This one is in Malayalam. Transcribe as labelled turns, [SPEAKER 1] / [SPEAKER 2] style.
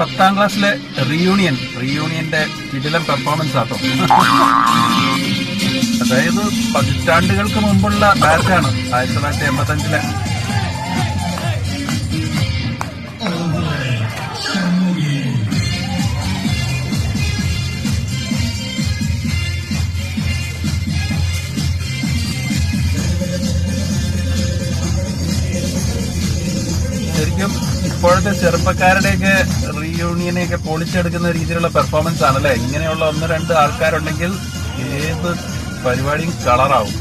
[SPEAKER 1] പത്താം ക്ലാസ്സിലെ റീയൂണിയൻ റീയൂണിയന്റെ കിടിലൻ പെർഫോമൻസ് ആട്ടോ. അതായത് പതിറ്റാണ്ടുകൾക്ക് മുമ്പുള്ള ബാച്ചാണ് ആയിരത്തി തൊള്ളായിരത്തി എൺപത്തഞ്ചിലെ. ഇപ്പോഴത്തെ ചെറുപ്പക്കാരുടെയൊക്കെ റീയൂണിയനെയൊക്കെ പൊളിച്ചെടുക്കുന്ന രീതിയിലുള്ള പെർഫോമൻസ് ആണല്ലേ? ഇങ്ങനെയുള്ള ഒന്ന് രണ്ട് ആൾക്കാരുണ്ടെങ്കിൽ ഏത് പരിപാടിയും കളറാവും